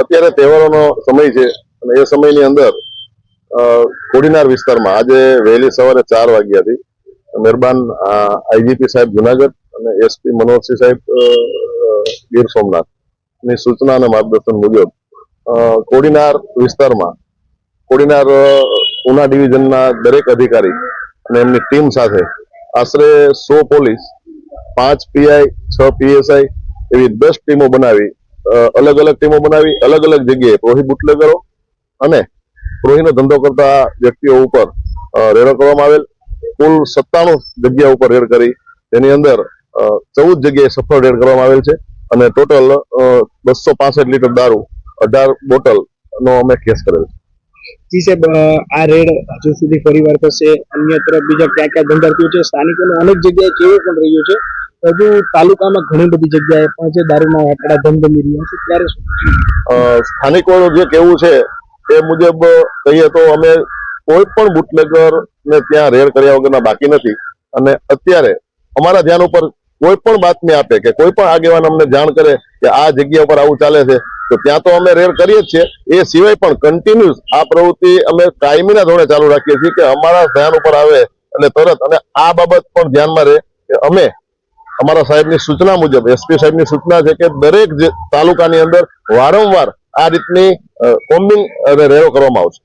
અત્યારે તહેવારોનો સમય છે અને એ સમયની અંદર કોડીનાર વિસ્તારમાં આજે વહેલી સવારે ચાર વાગ્યાથી મહેરબાન આઈજીપી સાહેબ જુનાગઢ અને એસપી મનોહરસિંહ સાહેબ ગીર સોમનાથની સૂચના અને માર્ગદર્શન મુજબ કોડીનાર વિસ્તારમાં, કોડીનાર ઉના ડિવિઝનના દરેક અધિકારી અને એમની ટીમ સાથે આશરે સો પોલીસ, પાંચ પીઆઈ, છ પીએસઆઈ એવી દસ ટીમો બનાવી અલગ અલગ ટીમો બનાવી, અલગ અલગ જગ્યાએ પ્રોહી બુટલેગરો અને પ્રોહીનો ધંધો કરતા વ્યક્તિઓ ઉપર રેડો કરવામાં આવેલ. કુલ સત્તાણું જગ્યા ઉપર રેડ કરી તેની અંદર ચૌદ જગ્યાએ સફળ રેડ કરવામાં આવેલ છે અને ટોટલ બસો પાસઠ લીટર દારૂ, અઢાર બોટલ નો અમે કેસ કરેલ જી સાહેબ આ રેડ હજુ સુધી ફરીવાર થશે. અન્યત્ર બીજા ક્યાં ક્યાં ધંધાર્થીઓ છે? સ્થાનિકોને અનેક જગ્યાએ કેવું પણ રહ્યું છે? હજુ તાલુકામાં ઘણી બધી જગ્યાએ પણ જે દારૂના આંકડા ધમધમી રહ્યા છે, ત્યારે શું? સ્થાનિકોનું જે કેવું છે, એ મુજબ કહીએ તો અમે કોઈ પણ બુટલેગર ને ત્યાં રેડ કર્યા વગરના બાકી નથી. અને અત્યારે અમારા ધ્યાન ઉપર કોઈ પણ બાતમી આપે કે કોઈ પણ આગેવાન અમને જાણ કરે કે આ જગ્યા ઉપર આવું ચાલે છે, તો ત્યાં તો અમે રેડ કરીએ જ છીએ. એ સિવાય પણ કન્ટિન્યુઅસ આ પ્રવૃત્તિ અમે કાયમીના ધોરણે ચાલુ રાખીએ છીએ કે અમારા ધ્યાન ઉપર આવે અને તરત અને આ બાબત પણ ધ્યાનમાં રહે કે અમે અમારા સાહેબની સૂચના મુજબ એસપી સાહેબની સૂચના છે કે દરેક તાલુકાની અંદર વારંવાર આ રીતની કોમ્બિંગ અને રેરો કરવામાં આવશે.